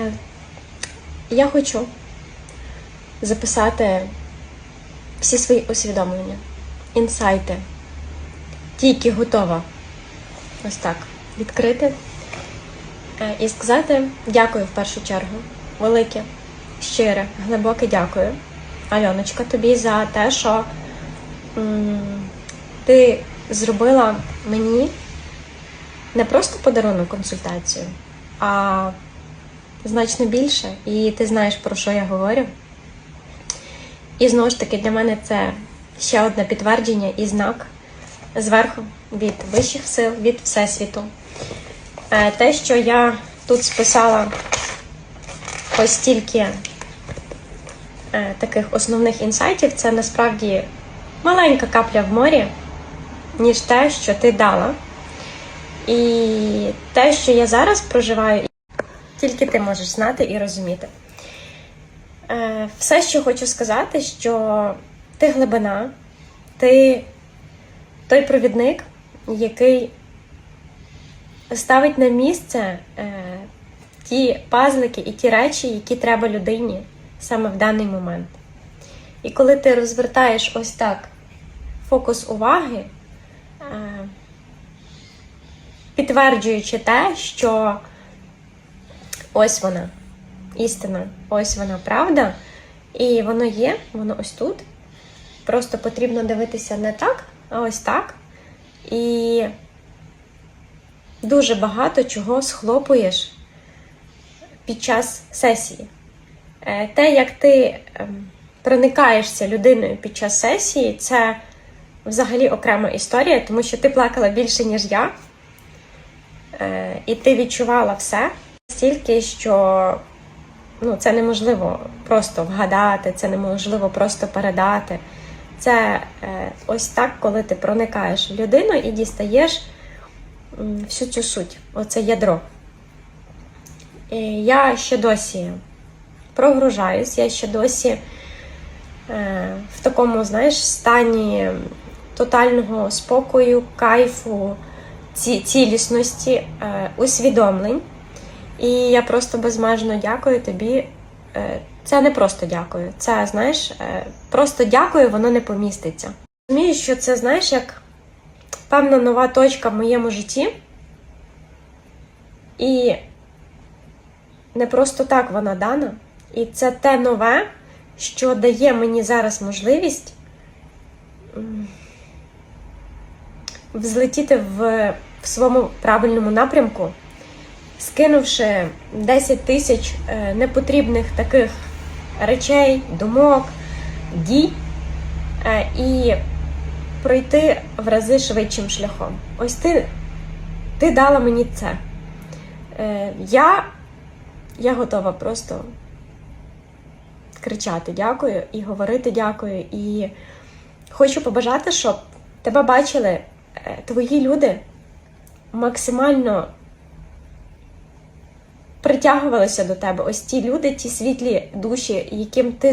Е, я хочу записати всі свої усвідомлення, інсайти, ті, які готова ось так відкрити е, і сказати дякую в першу чергу. Велике, щире, глибоке дякую, Альоночка, тобі за те, що ти зробила мені не просто подарунок консультацію, а значно більше. І ти знаєш, про що я говорю. І знову ж таки, для мене це ще одне підтвердження і знак зверху від вищих сил, від Всесвіту. Е, Те, що я тут списала ось тільки е, таких основних інсайтів, це насправді маленька капля в морі, ніж те, що ти дала. І те, що я зараз проживаю, тільки ти можеш знати і розуміти. Е, Все, що хочу сказати, що ти глибина, ти той провідник, який ставить на місце е, ті пазлики і ті речі, які треба людині саме в даний момент. І коли ти розвертаєш ось так фокус уваги, е, підтверджуючи те, що ось вона, істина, ось вона правда, і воно є, воно ось тут. Просто потрібно дивитися не так, а ось так. І дуже багато чого схлопуєш під час сесії. Е, Те, як ти ем, проникаєшся людиною під час сесії, це взагалі окрема історія, тому що ти плакала більше, ніж я. Е, І ти відчувала все стільки, що ну, це неможливо просто вгадати, це неможливо просто передати. Це е, ось так, коли ти проникаєш в людину і дістаєш всю цю суть, оце ядро. Я ще досі прогружаюсь, я ще досі е, в такому, знаєш, стані тотального спокою, кайфу, ці, цілісності, е, усвідомлень. І я просто безмежно дякую тобі. Е, Це не просто дякую. Це, знаєш, е, просто дякую, воно не поміститься. Розумію, що це, знаєш, як певна нова точка в моєму житті. І не просто так вона дана. І це те нове, що дає мені зараз можливість взлетіти в, в своєму правильному напрямку скинувши 10 тисяч е, непотрібних таких речей, думок, дій е, і пройти в рази швидшим шляхом. Ось ти, ти дала мені це. Е, Я, я готова просто кричати дякую і говорити дякую. І хочу побажати, щоб тебе бачили твої люди максимально притягувалися до тебе ось ті люди, ті світлі душі, яким ти